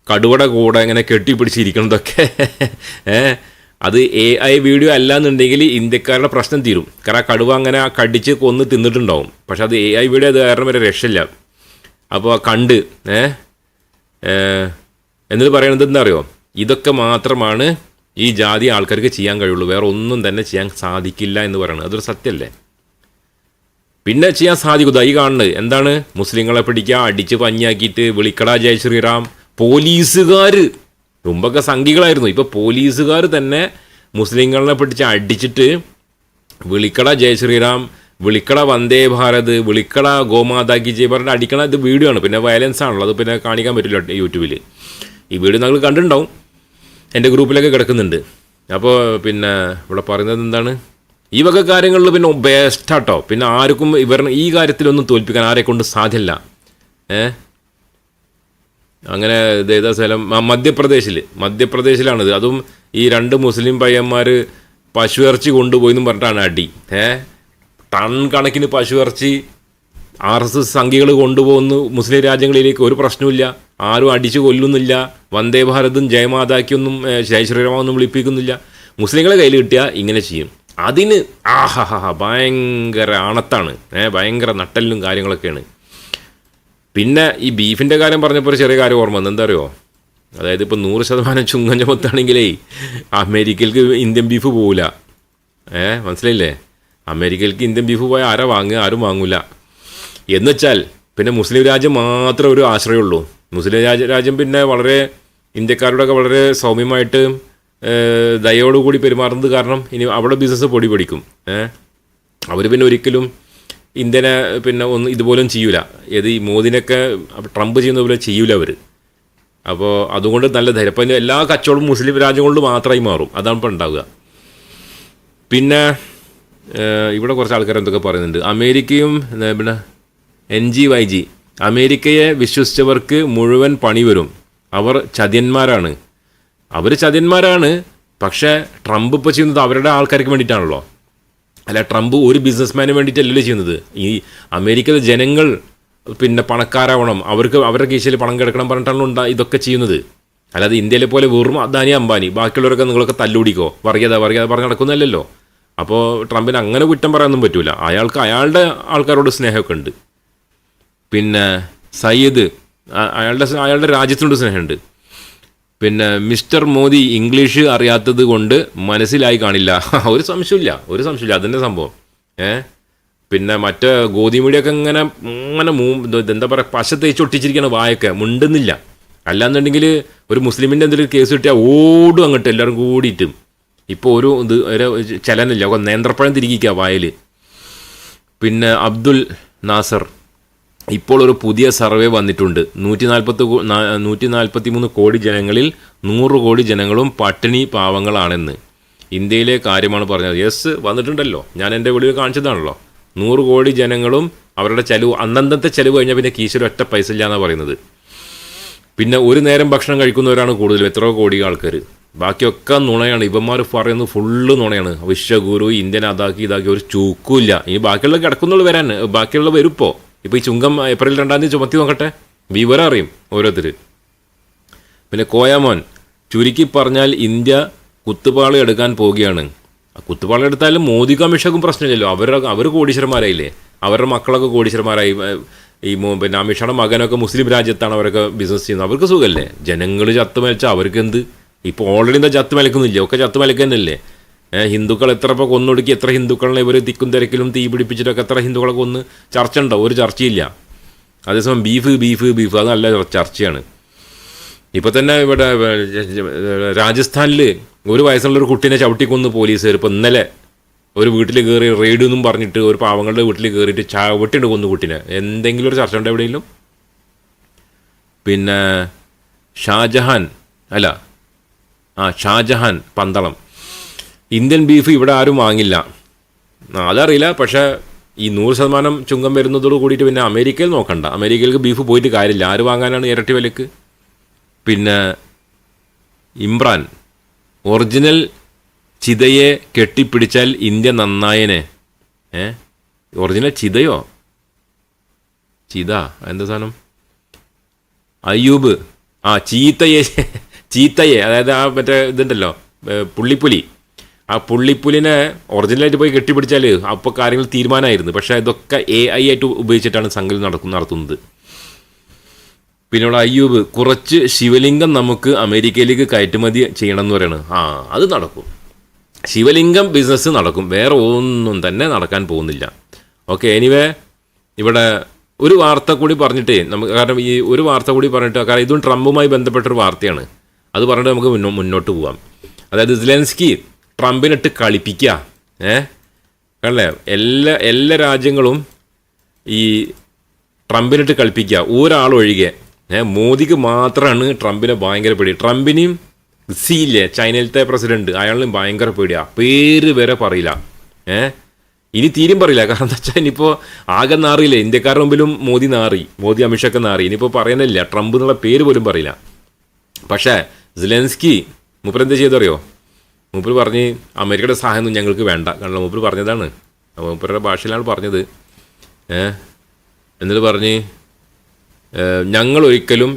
കടുവട കൂടെ ഇങ്ങനെ കെട്ടിപ്പിടിച്ചിരിക്കുന്നതൊക്കെ. ഏ അത് എ ഐ വീഡിയോ അല്ല എന്നുണ്ടെങ്കിൽ ഇന്ത്യക്കാരുടെ പ്രശ്നം തീരും. കാരണം ആ കടുവ അങ്ങനെ കടിച്ച് കൊന്ന് തിന്നിട്ടുണ്ടാവും. പക്ഷെ അത് എ ഐ വീഡിയോ അത് കാരണം വരെ രക്ഷയില്ല. അപ്പോൾ കണ്ട് ഏ എന്നിട്ട് പറയുന്നത് എന്താ അറിയോ ഇതൊക്കെ മാത്രമാണ് ഈ ജാതി ആൾക്കാർക്ക് ചെയ്യാൻ കഴിയുള്ളൂ. വേറെ ഒന്നും തന്നെ ചെയ്യാൻ സാധിക്കില്ല എന്ന് പറയുന്നത് അതൊരു സത്യമല്ലേ? പിന്നെ ചെയ്യാൻ സാധിക്കും ദൈ കാണുന്നത്. എന്താണ്? മുസ്ലിങ്ങളെ പിടിക്കുക അടിച്ച് പഞ്ഞാക്കിയിട്ട് വിളിക്കടാ ജയ ശ്രീറാം. പോലീസുകാർ മുമ്പൊക്കെ സംഘികളായിരുന്നു. ഇപ്പോൾ പോലീസുകാർ തന്നെ മുസ്ലിങ്ങളെ പിടിച്ച് അടിച്ചിട്ട് വിളിക്കട ജയ ശ്രീറാം വിളിക്കട വന്ദേ ഭാരത് വിളിക്കട ഗോമാതാ കി ജയ് പറഞ്ഞിട്ട് അടിക്കണ ഇത് വീഡിയോ ആണ്. പിന്നെ വയലൻസ് ആണല്ലോ. അത് പിന്നെ കാണിക്കാൻ പറ്റില്ല യൂട്യൂബിൽ ഈ വീഡിയോ നിങ്ങൾ കണ്ടിട്ടുണ്ടാവും. എന്റെ ഗ്രൂപ്പിലൊക്കെ കിടക്കുന്നുണ്ട്. അപ്പോൾ പിന്നെ ഇവിടെ പറയുന്നത് എന്താണ്? ഈ വക കാര്യങ്ങളിൽ പിന്നെ ബെസ്റ്റാട്ടോ പിന്നെ ആർക്കും ഇവർ ഈ കാര്യത്തിലൊന്നും തോൽപ്പിക്കാൻ ആരെ കൊണ്ട് സാധ്യമല്ല ഏ അങ്ങനെ ഇതേതാ സ്ഥലം? മധ്യപ്രദേശിൽ മധ്യപ്രദേശിലാണിത് അതും ഈ രണ്ട് മുസ്ലിം പയ്യന്മാർ പശു ഇറച്ചി കൊണ്ടുപോയി എന്നും പറഞ്ഞിട്ടാണ് അടി. ഏ? ടൺ കണക്കിന് പശു ഇറച്ചി ആർ എസ് എസ് സംഘികൾ കൊണ്ടുപോകുന്നു. മുസ്ലിം രാജ്യങ്ങളിലേക്ക് ഒരു പ്രശ്നമില്ല ആരും അടിച്ചു കൊല്ലുന്നില്ല. വന്ദേ ഭാരതും ജയമാതാക്കൊന്നും ജയ ശ്രീരാമൊന്നും വിളിപ്പിക്കുന്നില്ല. മുസ്ലിങ്ങളെ കയ്യിൽ കിട്ടിയാൽ ഇങ്ങനെ ചെയ്യും. അതിന് ആഹാ ഭയങ്കര അണത്താണ് ഏഹ് ഭയങ്കര നട്ടലിലും കാര്യങ്ങളൊക്കെയാണ്. പിന്നെ ഈ ബീഫിന്റെ കാര്യം പറഞ്ഞപ്പോൾ ഒരു ചെറിയ കാര്യം ഓർമ്മ വന്നു. എന്താ അറിയോ അതായത് ഇപ്പോൾ നൂറ് ശതമാനം ചുങ്കം ചുമത്താണെങ്കിലേ അമേരിക്കയിലേക്ക് ഇന്ത്യൻ ബീഫ് പോവില്ല. ഏ മനസ്സിലായില്ലേ? അമേരിക്കയിലേക്ക് ഇന്ത്യൻ ബീഫ് പോയാൽ ആരാ വാങ്ങുക? ആരും വാങ്ങൂല. എന്നുവെച്ചാൽ പിന്നെ മുസ്ലിം രാജ്യം മാത്രം ഒരു ആശ്രയമുള്ളൂ. മുസ്ലിം രാജ്യ രാജ്യം പിന്നെ വളരെ ഇന്ത്യക്കാരോടൊക്കെ വളരെ സൗമ്യമായിട്ട് ദയോടുകൂടി പെരുമാറുന്നത് കാരണം ഇനി അവിടെ ബിസിനസ് പൊടി പിടിക്കും. ഏഹ് അവർ പിന്നെ ഒരിക്കലും ഇന്ത്യനെ പിന്നെ ഒന്ന് ഇതുപോലും ചെയ്യൂല. ഏത് ഈ മോദിനൊക്കെ ട്രംപ് ചെയ്യുന്ന പോലെ ചെയ്യൂല അവർ അപ്പോൾ അതുകൊണ്ട് നല്ല ധൈര്യം. അപ്പം എല്ലാ കച്ചവടവും മുസ്ലിം രാജ്യങ്ങളിൽ മാത്രമായി മാറും. അതാണ് ഇപ്പോൾ ഉണ്ടാവുക. പിന്നെ ഇവിടെ കുറച്ച് ആൾക്കാർ എന്തൊക്കെ പറയുന്നുണ്ട്. അമേരിക്കയും പിന്നെ എൻ ജി വൈ ജി അമേരിക്കയെ വിശ്വസിച്ചവർക്ക് മുഴുവൻ പണി വരും. അവർ ചതിയന്മാരാണ്. അവർ ചതിയന്മാരാണ്. പക്ഷേ ട്രംപ് ഇപ്പോൾ ചെയ്യുന്നത് അവരുടെ ആൾക്കാർക്ക് വേണ്ടിയിട്ടാണല്ലോ. അല്ല ട്രംപ് ഒരു ബിസിനസ്മാന് വേണ്ടിയിട്ടല്ലല്ലോ ചെയ്യുന്നത്. ഈ അമേരിക്കയിലെ ജനങ്ങൾ പിന്നെ പണക്കാരാവണം. അവർക്ക് അവരുടെ കീശയിൽ പണം കിടക്കണം പറഞ്ഞിട്ടാണ് ഉണ്ടാ ഇതൊക്കെ ചെയ്യുന്നത്. അല്ലാതെ ഇന്ത്യയിലെ പോലെ വെറും അദാനി അംബാനി ബാക്കിയുള്ളവരൊക്കെ നിങ്ങളൊക്കെ തല്ലുടിക്കോ വർഗീയത വർഗീയത പറഞ്ഞ് നടക്കുന്നതല്ലല്ലോ. അപ്പോൾ ട്രംപിന് അങ്ങനെ കുറ്റം പറയാനൊന്നും പറ്റില്ല അയാൾക്ക് അയാളുടെ ആൾക്കാരോട് സ്നേഹമൊക്കെ ഉണ്ട്. പിന്നെ സയ്യിദ് അയാളുടെ അയാളുടെ രാജ്യത്തിനോട് സ്നേഹമുണ്ട്. പിന്നെ മിസ്റ്റർ മോദി ഇംഗ്ലീഷ് അറിയാത്തത് കൊണ്ട് മനസ്സിലായി കാണില്ല. ഒരു സംശയമില്ല ഒരു സംശയമില്ല. അതിന്റെ സംഭവം. ഏ? പിന്നെ മറ്റേ ഗോധി മീഡിയൊക്കെ ഇങ്ങനെ ഇങ്ങനെ എന്താ പറയുക പശ തേച്ച് വായൊക്കെ മുണ്ടുന്നില്ല. അല്ലാന്നുണ്ടെങ്കിൽ ഒരു മുസ്ലിമിന്റെ എന്തെങ്കിലും കേസ് കിട്ടിയാൽ ഓടും അങ്ങോട്ട് എല്ലാവരും കൂടിയിട്ടും. ഇപ്പോൾ ഒരു ഇത് ഒരു ചലനില്ല നേന്ത്രപ്പഴം തിരികിക്കുക വായിൽ പിന്നെ അബ്ദുൽ നാസർ. ഇപ്പോൾ ഒരു പുതിയ സർവേ വന്നിട്ടുണ്ട്. നൂറ്റി നാൽപ്പത്തി നൂറ്റി നാൽപ്പത്തി മൂന്ന് കോടി ജനങ്ങളിൽ നൂറ് കോടി ജനങ്ങളും പട്ടിണി പാവങ്ങളാണെന്ന് ഇന്ത്യയിലെ കാര്യമാണ് പറഞ്ഞത്. യെസ് വന്നിട്ടുണ്ടല്ലോ. ഞാൻ എന്റെ വീഡിയോ കാണിച്ചതാണല്ലോ. നൂറ് കോടി ജനങ്ങളും അവരുടെ ചെലവ് അന്നന്നത്തെ ചെലവ് കഴിഞ്ഞാൽ പിന്നെ കീശയിൽ ഒറ്റ പൈസ ഇല്ല എന്നാണ് പറയുന്നത്. പിന്നെ ഒരു നേരം ഭക്ഷണം കഴിക്കുന്നവരാണ് കൂടുതൽ എത്രയോ കോടി ആൾക്കാർ ബാക്കിയൊക്കെ നുണയാണ്. ഇവന്മാർ പറയുന്നത് ഫുള്ള് നുണയാണ്. വിശ്വഗുരു ഇന്ത്യൻ അതാക്കി ഇതാക്കി ഒരു ചൂക്കുമില്ല. ഇനി ബാക്കിയുള്ള കിടക്കുന്നുള്ളൂ വരാൻ. ബാക്കിയുള്ള വരും ഇപ്പോൾ ഈ ചുങ്കം ഏപ്രിൽ രണ്ടാം തീയതി ചുമത്തി നോക്കട്ടെ. വിവരം അറിയും ഓരോരുത്തർ പിന്നെ കോയാമോൻ ചുരുക്കി പറഞ്ഞാൽ ഇന്ത്യ കുത്തുപാളി എടുക്കാൻ പോവുകയാണ്. കുത്തുപാളി എടുത്താലും മോദി കമ്മീഷക്കും പ്രശ്നമില്ലല്ലോ. അവരുടെ അവർ കോടീശ്വരന്മാരായില്ലേ? അവരുടെ മക്കളൊക്കെ കോടീശ്വരന്മാരായി. ഈ പിന്നെ അമിഷയുടെ മകനൊക്കെ മുസ്ലിം രാജ്യത്താണ് അവരൊക്കെ ബിസിനസ് ചെയ്യുന്നത്. അവർക്ക് സുഖമല്ലേ? ജനങ്ങൾ ചത്ത് മലച്ചാൽ അവർക്ക് എന്ത്? ഇപ്പോൾ ഓൾറെഡി എന്താ ചത്ത് മലക്കുന്നില്ലേ? ഒക്കെ ചത്ത് മലക്കുന്നല്ലേ? ഹിന്ദുക്കൾ എത്ര ഇപ്പോൾ കൊന്നൊടുക്കി എത്ര ഹിന്ദുക്കളെ ഇവർ തിക്കും തിരക്കിലും തീ പിടിപ്പിച്ചിട്ടൊക്കെ എത്ര ഹിന്ദുക്കളെ കൊന്ന് ചർച്ച ഉണ്ടോ ഒരു ചർച്ചയില്ല. അതേസമയം ബീഫ് ബീഫ് ബീഫ് അത് നല്ല ചർച്ചയാണ്. ഇപ്പോൾ തന്നെ ഇവിടെ രാജസ്ഥാനിൽ ഒരു വയസ്സുള്ള ഒരു കുട്ടീനെ ചവിട്ടിക്കൊന്ന് പോലീസുകാർ ഇപ്പോൾ ഇന്നലെ ഒരു വീട്ടിൽ കയറി റെയ്ഡ് എന്നും പറഞ്ഞിട്ട് ഒരു പാവങ്ങളുടെ വീട്ടിൽ കയറിയിട്ട് ചവിട്ടിണ്ട് കൊന്നു കുട്ടീനെ. എന്തെങ്കിലും ഒരു ചർച്ച ഉണ്ടോ എവിടെയെങ്കിലും? പിന്നെ ഷാജഹാൻ അല്ല ആ ഷാജഹാൻ പന്തളം. ഇന്ത്യൻ ബീഫ് ഇവിടെ ആരും വാങ്ങില്ല. അതറിയില്ല പക്ഷേ ഈ നൂറ് ശതമാനം ചുങ്കം വരുന്നതോട് കൂടിയിട്ട് പിന്നെ അമേരിക്കയിൽ നോക്കണ്ട. അമേരിക്കയിലേക്ക് ബീഫ് പോയിട്ട് കാര്യമില്ല. ആര് വാങ്ങാനാണ് ഇരട്ടി വിലക്ക്? പിന്നെ ഇമ്രാൻ ഒറിജിനൽ ചിതയെ കെട്ടിപ്പിടിച്ചാൽ ഇന്ത്യ നന്നായനെ. ഏ? ഒറിജിനൽ ചിതയോ? ചിത എന്താ സാധനം? അയ്യൂബ്. ആ ചീത്തയെ ചീത്തയെ അതായത് ആ മറ്റേ ഇതുണ്ടല്ലോ പുള്ളിപ്പുലി. ആ പുള്ളിപ്പുലിനെ ഒറിജിനലായിട്ട് പോയി കെട്ടിപ്പിടിച്ചാൽ അപ്പോൾ കാര്യങ്ങൾ തീരുമാനമായിരുന്നു. പക്ഷേ ഇതൊക്കെ എ ഐ ആയിട്ട് ഉപയോഗിച്ചിട്ടാണ് സംഘം നടക്കും നടത്തുന്നത്. പിന്നെയുള്ള അയ്യൂബ് കുറച്ച് ശിവലിംഗം നമുക്ക് അമേരിക്കയിലേക്ക് കയറ്റുമതി ചെയ്യണം എന്ന് പറയുന്നത് ആ അത് നടക്കും. ശിവലിംഗം ബിസിനസ് നടക്കും. വേറെ ഒന്നും തന്നെ നടക്കാൻ പോകുന്നില്ല. ഓക്കെ എനിവേ ഇവിടെ ഒരു വാർത്ത കൂടി പറഞ്ഞിട്ടേ നമുക്ക് കാരണം ഈ ഒരു വാർത്ത കൂടി പറഞ്ഞിട്ട് കാരണം ഇതും ട്രംപുമായി ബന്ധപ്പെട്ടൊരു വാർത്തയാണ്. അത് പറഞ്ഞിട്ട് നമുക്ക് മുന്നോ മുന്നോട്ട് പോകാം അതായത് സിലെൻസ്കി ട്രംപിനിട്ട് കളിപ്പിക്കുക ഏ? കണ്ടേ എല്ലാ എല്ലാ രാജ്യങ്ങളും ഈ ട്രംപിനിട്ട് കളിപ്പിക്കുക ഒരാളൊഴികെ. ഏ? മോദിക്ക് മാത്രമാണ് ട്രംപിനെ ഭയങ്കര പേടി. ട്രംപിനെയും സിയില്ലേ ചൈനയിലത്തെ പ്രസിഡന്റ്. അയാളിനും ഭയങ്കര പേടിയാ. പേര് വരെ പറയില്ല. ഏ? ഇനി തീരും പറയില്ല. കാരണം എന്താ വെച്ചാൽ ഇനിയിപ്പോൾ ആകെ നാറിയില്ലേ? ഇന്ത്യക്കാരുടെ മുമ്പിലും മോദി നാറി. മോദി അമിഷൊക്കെ നാറി. ഇനിയിപ്പോൾ പറയുന്നില്ല ട്രംപ് എന്നുള്ള പേര് പോലും പറയില്ല. പക്ഷേ സിലൻസ്കി മുപ്പരെന്താ ചെയ്തറിയോ? മൂപ്പർ പറഞ്ഞ് അമേരിക്കയുടെ സഹായമൊന്നും ഞങ്ങൾക്ക് വേണ്ട. കാരണം മൂപ്പർ പറഞ്ഞതാണ്. മൂപ്പരുടെ ഭാഷയിലാണ് പറഞ്ഞത്. എന്നിട്ട് പറഞ്ഞ് ഞങ്ങൾ ഒരിക്കലും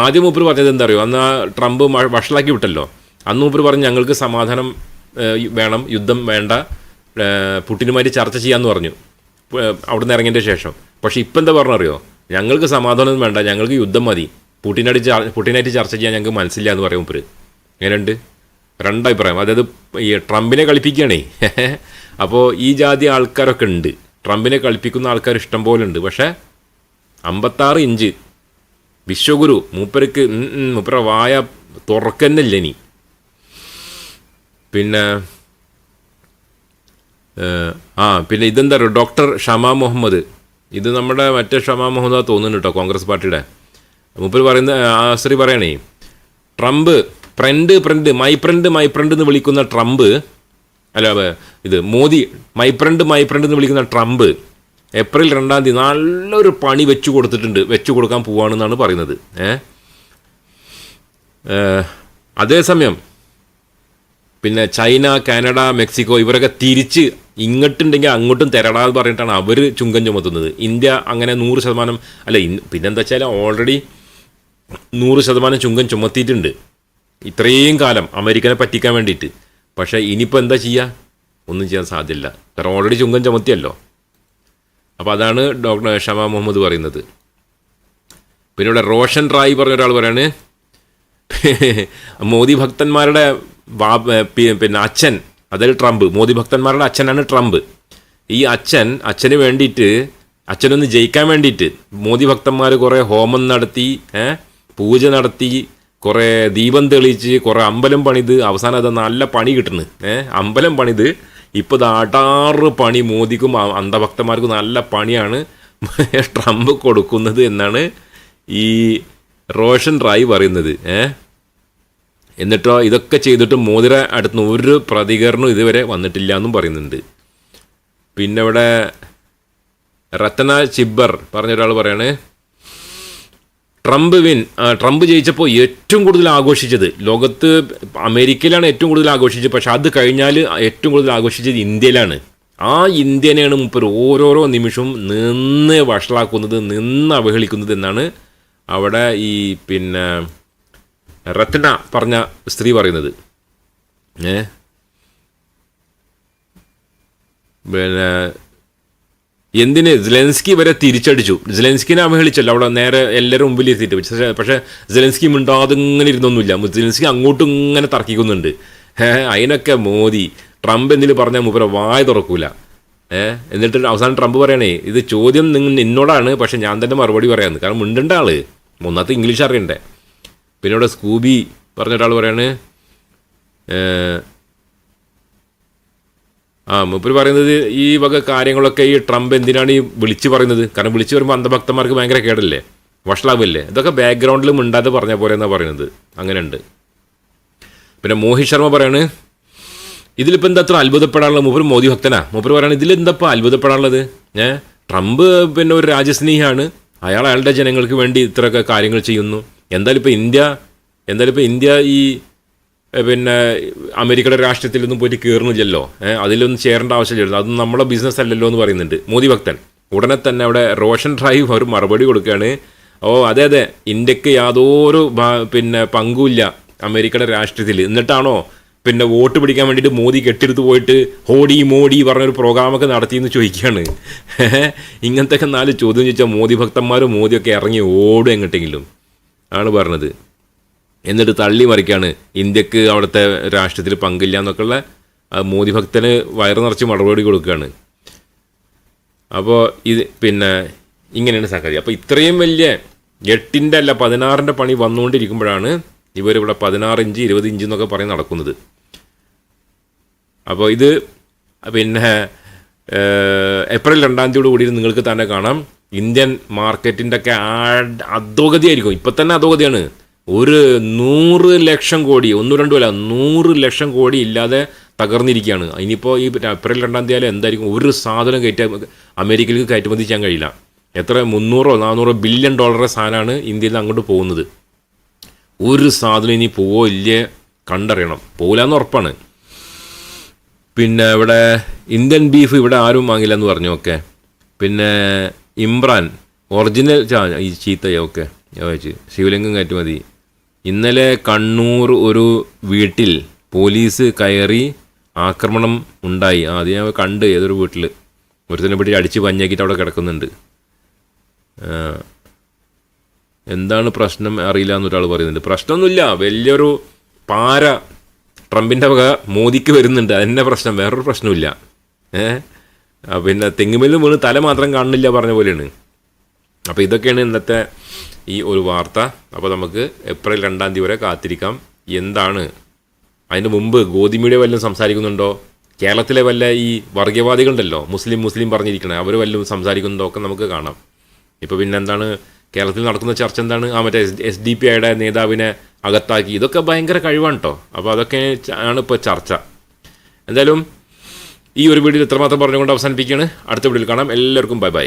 ആദ്യം മൂപ്പർ പറഞ്ഞത് എന്താ അറിയോ അന്ന് ആ ട്രംപ് വഷളാക്കി വിട്ടല്ലോ. അന്ന് മൂപ്പർ പറഞ്ഞ് ഞങ്ങൾക്ക് സമാധാനം വേണം യുദ്ധം വേണ്ട പുട്ടിനുമായി ചർച്ച ചെയ്യാമെന്ന് പറഞ്ഞു. അവിടെ അവിടുന്ന് ഇറങ്ങിയതിന്റെ ശേഷം. പക്ഷേ ഇപ്പം എന്താ പറഞ്ഞറിയോ? ഞങ്ങൾക്ക് സമാധാനം വേണ്ട ഞങ്ങൾക്ക് യുദ്ധം മതി. പുട്ടിനായിട്ട് പുട്ടിനായിട്ട് ചർച്ച ചെയ്യാൻ ഞങ്ങൾക്ക് മനസ്സില്ല എന്ന് പറയും മൂപ്പര്. എങ്ങനെയുണ്ട്? രണ്ടഭിപ്രായം. അതായത് ഈ ട്രംപിനെ കളിപ്പിക്കുകയാണേ. അപ്പോൾ ഈ ജാതി ആൾക്കാരൊക്കെ ഉണ്ട്. ട്രംപിനെ കളിപ്പിക്കുന്ന ആൾക്കാർ ഇഷ്ടം പോലെ ഉണ്ട്. പക്ഷേ അമ്പത്താറ് ഇഞ്ച്. വിശ്വഗുരു മൂപ്പർക്ക് മൂപ്പര വായ തുറക്കന്നില്ല ഇനി. പിന്നെ ആ പിന്നെ ഇതെന്താ പറയുക ഡോക്ടർ ഷമാ മുഹമ്മദ്. ഇത് നമ്മുടെ മറ്റേ ഷമാ മുഹമ്മദ് തോന്നുന്നു കേട്ടോ കോൺഗ്രസ് പാർട്ടിയുടെ. മൂപ്പർ പറയുന്ന ആ സ്ത്രീ പറയണേ Trump friend friend my friend my friend എന്ന് വിളിക്കുന്ന ട്രംപ് അല്ല ഇത് Modi my friend my friend എന്ന് വിളിക്കുന്ന ട്രംപ് ഏപ്രിൽ രണ്ടാം തീയതി നല്ലൊരു പണി വെച്ചു കൊടുത്തിട്ടുണ്ട്. വെച്ചു കൊടുക്കാൻ പോവാണെന്നാണ് പറയുന്നത്. ഏ? അതേസമയം പിന്നെ ചൈന കാനഡ മെക്സിക്കോ ഇവരൊക്കെ തിരിച്ച് ഇങ്ങോട്ടുണ്ടെങ്കിൽ അങ്ങോട്ടും തരടാ എന്ന് പറഞ്ഞിട്ടാണ് അവർ ചുങ്കം ചുമത്തുന്നത്. ഇന്ത്യ അങ്ങനെ നൂറ് ശതമാനം അല്ല പിന്നെന്താ വെച്ചാൽ ഓൾറെഡി നൂറ് ശതമാനം ചുങ്കം ചുമത്തിയിട്ടുണ്ട്. ഇത്രയും കാലം അമേരിക്കനെ പറ്റിക്കാൻ വേണ്ടിയിട്ട്. പക്ഷേ ഇനിയിപ്പോൾ എന്താ ചെയ്യുക ഒന്നും ചെയ്യാൻ സാധ്യമില്ല കാരണം ഓൾറെഡി ചുങ്കം ചുമത്തിയല്ലോ. അപ്പോൾ അതാണ് ഡോക്ടർ ഷമ മുഹമ്മദ് പറയുന്നത്. പിന്നെ ഇവിടെ റോഷൻ റായി പറഞ്ഞ ഒരാൾ പറയാണ് മോദി ഭക്തന്മാരുടെ വാ പിന്നെ അച്ഛൻ അതായത് ട്രംപ് മോദി ഭക്തന്മാരുടെ അച്ഛനാണ് ട്രംപ്. ഈ അച്ഛൻ അച്ഛന് വേണ്ടിയിട്ട് അച്ഛനൊന്ന് ജയിക്കാൻ വേണ്ടിയിട്ട് മോദി ഭക്തന്മാർ കുറേ ഹോമം നടത്തി പൂജ നടത്തി കുറേ ദീപം തെളിയിച്ച് കുറേ അമ്പലം പണിത് അവസാനം അത് നല്ല പണി കിട്ടുന്നു. ഏഹ് അമ്പലം പണിത് ഇപ്പോൾ ദാട്ടാറ് പണി മോദിക്കും അന്ധഭക്തന്മാർക്കും നല്ല പണിയാണ്. ട്രംപ് കൊടുക്കുന്നത് എന്നാണ് ഈ റോഷൻ റായി പറയുന്നത്. ഏഹ് എന്നിട്ടോ ഇതൊക്കെ ചെയ്തിട്ട് മോദിയുടെ അടുത്ത് ഒരു പ്രതികരണം ഇതുവരെ വന്നിട്ടില്ല എന്നും പറയുന്നുണ്ട്. പിന്നെ ഇവിടെ റത്തന ചിബ്ബർ പറഞ്ഞ ഒരാൾ പറയാണ് ട്രംപ് വിൻ ട്രംപ് ജയിച്ചപ്പോൾ ഏറ്റവും കൂടുതൽ ആഘോഷിച്ചത് ലോകത്ത് അമേരിക്കയിലാണ് ഏറ്റവും കൂടുതൽ ആഘോഷിച്ചത് പക്ഷേ അത് കഴിഞ്ഞാൽ ഏറ്റവും കൂടുതൽ ആഘോഷിച്ചത് ഇന്ത്യയിലാണ്. ആ ഇന്ത്യനെയാണ് മുപ്പർ ഓരോരോ നിമിഷവും നിന്ന് വഷളാക്കുന്നത് നിന്ന് അവഹേളിക്കുന്നത് എന്നാണ് അവിടെ ഈ പിന്നെ രത്ന പറഞ്ഞ സ്ത്രീ പറയുന്നത്. ഏ? പിന്നെ എന്തിന് ജലൻസ്കി വരെ തിരിച്ചടിച്ചു? ജലൻസ്കിനെ അവഹേളിച്ചല്ലോ. അവിടെ നേരെ എല്ലാവരും മുമ്പിൽ എത്തിയിട്ട് പക്ഷേ പക്ഷേ ജലൻസ്കി മിണ്ടാതെ ഇങ്ങനെ ഇരുന്നൊന്നുമില്ല. ജലൻസ്കി അങ്ങോട്ടും ഇങ്ങനെ തർക്കിക്കുന്നുണ്ട്. ഏഹ് അതിനൊക്കെ മോദി ട്രംപ് എന്തെങ്കിലും പറഞ്ഞാൽ മൂപ്പര വായ തുറക്കൂല. ഏഹ് എന്നിട്ട് അവസാനം ട്രംപ് പറയണേ ഇത് ചോദ്യം നിങ്ങൾ നിന്നോടാണ് പക്ഷെ ഞാൻ തന്നെ മറുപടി പറയാമെന്ന് കാരണം മിണ്ടണ്ട ആൾ. ഒന്നാമത്തെ ഇംഗ്ലീഷ് അറിയണ്ടേ. പിന്നെ ഇവിടെ സ്കൂബി പറഞ്ഞ ഒരാൾ പറയാണ് ആ മൂപ്പര് പറയുന്നത് ഈ വക കാര്യങ്ങളൊക്കെ ഈ ട്രംപ് എന്തിനാണ് ഈ വിളിച്ചു പറയുന്നത്? കാരണം വിളിച്ചു വരുമ്പോൾ അന്ധഭക്തന്മാർക്ക് ഭയങ്കര കേടല്ലേ? വഷളാവല്ലേ? ഇതൊക്കെ ബാക്ക്ഗ്രൗണ്ടിലും ഉണ്ടാതെ പറഞ്ഞ പോലെ എന്നാണ് പറയുന്നത്. അങ്ങനെയുണ്ട്. പിന്നെ മോഹിത് ശർമ്മ പറയാണ് ഇതിലിപ്പോൾ എന്താ അത്ര അത്ഭുതപ്പെടാനുള്ളത്? മൂപ്പര് മോദി ഭക്തനാ. മൂപ്പര് പറയുന്നത് ഇപ്പോൾ അത്ഭുതപ്പെടാനുള്ളത്? ഏ? ട്രംപ് പിന്നെ ഒരു രാജ്യസ്നേഹിയാണ്. അയാൾ അയാളുടെ ജനങ്ങൾക്ക് വേണ്ടി ഇത്രയൊക്കെ കാര്യങ്ങൾ ചെയ്യുന്നു. എന്തായാലും ഇപ്പോൾ ഇന്ത്യ എന്തായാലും ഇപ്പോൾ ഇന്ത്യ ഈ പിന്നെ അമേരിക്കയുടെ രാഷ്ട്രീയത്തിൽ ഒന്നും പോയിട്ട് കയറുന്നില്ലല്ലോ അതിലൊന്നും ചേരേണ്ട ആവശ്യമില്ലല്ലോ. അതൊന്നും നമ്മളെ ബിസിനസ് അല്ലല്ലോ എന്ന് പറയുന്നുണ്ട്. മോദി ഭക്തൻ. ഉടനെ തന്നെ അവിടെ റോഷൻ ഡ്രൈവ് അവർ മറുപടി കൊടുക്കുകയാണ്. ഓ അതെ അതെ. ഇന്ത്യയ്ക്ക് യാതൊരു പിന്നെ പങ്കുമില്ല അമേരിക്കയുടെ രാഷ്ട്രീയത്തിൽ. എന്നിട്ടാണോ പിന്നെ വോട്ട് പിടിക്കാൻ വേണ്ടിയിട്ട് മോദി കെട്ടിയെടുത്ത് പോയിട്ട് ഹോഡി മോഡി പറഞ്ഞൊരു പ്രോഗ്രാമൊക്കെ നടത്തിയെന്ന് ചോദിക്കുകയാണ്. ഇങ്ങനത്തെ ഒക്കെ നാല് ചോദ്യം ചോദിച്ചാൽ മോദി ഭക്തന്മാരും മോദിയൊക്കെ ഇറങ്ങി ഓടും എങ്ങോട്ടെങ്കിലും. ആണ് പറഞ്ഞത്. എന്നിട്ട് തള്ളി മറിക്കുകയാണ് ഇന്ത്യയ്ക്ക് അവിടുത്തെ രാഷ്ട്രീയത്തിൽ പങ്കില്ല എന്നൊക്കെയുള്ള മോദി ഭക്തന് വയറ് നിറച്ച് മറുപടി കൊടുക്കുകയാണ്. അപ്പോൾ ഇത് പിന്നെ ഇങ്ങനെയാണ് സംഗതി. അപ്പോൾ ഇത്രയും വലിയ എട്ടിന്റെ അല്ല പതിനാറിന്റെ പണി വന്നുകൊണ്ടിരിക്കുമ്പോഴാണ് ഇവരിവിടെ പതിനാറ് ഇഞ്ച് ഇരുപത് ഇഞ്ച് എന്നൊക്കെ പറഞ്ഞ് നടക്കുന്നത്. അപ്പോൾ ഇത് പിന്നെ ഏപ്രിൽ രണ്ടാം തീയതിയോട് കൂടി നിങ്ങൾക്ക് തന്നെ കാണാം. ഇന്ത്യൻ മാർക്കറ്റിന്റെ ഒക്കെ അധോഗതിയായിരിക്കും. ഇപ്പം തന്നെ അധോഗതിയാണ്. ഒരു നൂറ് ലക്ഷം കോടി ഒന്നും രണ്ടും അല്ല നൂറ് ലക്ഷം കോടി ഇല്ലാതെ തകർന്നിരിക്കുകയാണ്. ഇനിയിപ്പോൾ ഈ ഏപ്രിൽ രണ്ടാം തീയതി എന്തായിരിക്കും? ഒരു സാധനം കയറ്റ അമേരിക്കയിലേക്ക് കയറ്റുമതി ചെയ്യാൻ കഴിയില്ല. എത്ര? മുന്നൂറോ നാനൂറോ ബില്യൺ ഡോളറെ സാധനമാണ് ഇന്ത്യയിൽ അങ്ങോട്ട് പോകുന്നത്. ഒരു സാധനം ഇനി പോവോ ഇല്ലേ കണ്ടറിയണം. പോകില്ലെന്ന് ഉറപ്പാണ്. പിന്നെ ഇവിടെ ഇന്ത്യൻ ബീഫ് ഇവിടെ ആരും വാങ്ങില്ല എന്ന് പറഞ്ഞു ഓക്കെ. പിന്നെ ഇമ്രാൻ ഒറിജിനൽ ചീത്തയോ ഓക്കെ. ശിവലിംഗം കയറ്റുമതി. ഇന്നലെ കണ്ണൂർ ഒരു വീട്ടിൽ പോലീസ് കയറി ആക്രമണം ഉണ്ടായി. അത് ഞാൻ കണ്ട് ഏതൊരു വീട്ടിൽ ഒരുത്തിനെ പിടി അടിച്ച് പഞ്ഞാക്കിയിട്ട് അവിടെ കിടക്കുന്നുണ്ട്. എന്താണ് പ്രശ്നം അറിയില്ല ഒരാൾ പറയുന്നുണ്ട്. പ്രശ്നമൊന്നുമില്ല. വലിയൊരു പാര ട്രംപിന്റെ വക മോദിക്ക് വരുന്നുണ്ട്. അതിന്റെ പ്രശ്നം. വേറൊരു പ്രശ്നമില്ല ഏഹ് പിന്നെ തെങ്ങുമേലും വീണ് തല മാത്രം കാണുന്നില്ല പറഞ്ഞ പോലെയാണ്. അപ്പോൾ ഇതൊക്കെയാണ് ഇന്നത്തെ ഈ ഒരു വാർത്ത. അപ്പോൾ നമുക്ക് ഏപ്രിൽ രണ്ടാം തീയതി വരെ കാത്തിരിക്കാം. എന്താണ്? അതിന് മുമ്പ് ഗോതിമീഡിയ വല്ലതും സംസാരിക്കുന്നുണ്ടോ? കേരളത്തിലെ വല്ല ഈ വർഗീയവാദികളുണ്ടല്ലോ മുസ്ലിം മുസ്ലിം പറഞ്ഞിരിക്കണേ. അവർ വല്ലതും സംസാരിക്കുന്നുണ്ടോ ഒക്കെ നമുക്ക് കാണാം. ഇപ്പോൾ പിന്നെ എന്താണ്? കേരളത്തിൽ നടക്കുന്ന ചർച്ച എന്താണ്? ആ മറ്റേ എസ് ഡി പി ഐയുടെ നേതാവിനെ അകത്താക്കി. ഇതൊക്കെ ഭയങ്കര കഴിവാണ് കേട്ടോ അപ്പോൾ അതൊക്കെ ആണ് ഇപ്പോൾ ചർച്ച. എന്തായാലും ഈ ഒരു വീഡിയോ ഇത്രമാത്രം പറഞ്ഞുകൊണ്ട് അവസാനിപ്പിക്കുകയാണ്. അടുത്ത വീഡിയോയിൽ കാണാം. എല്ലാവർക്കും ബൈ ബൈ.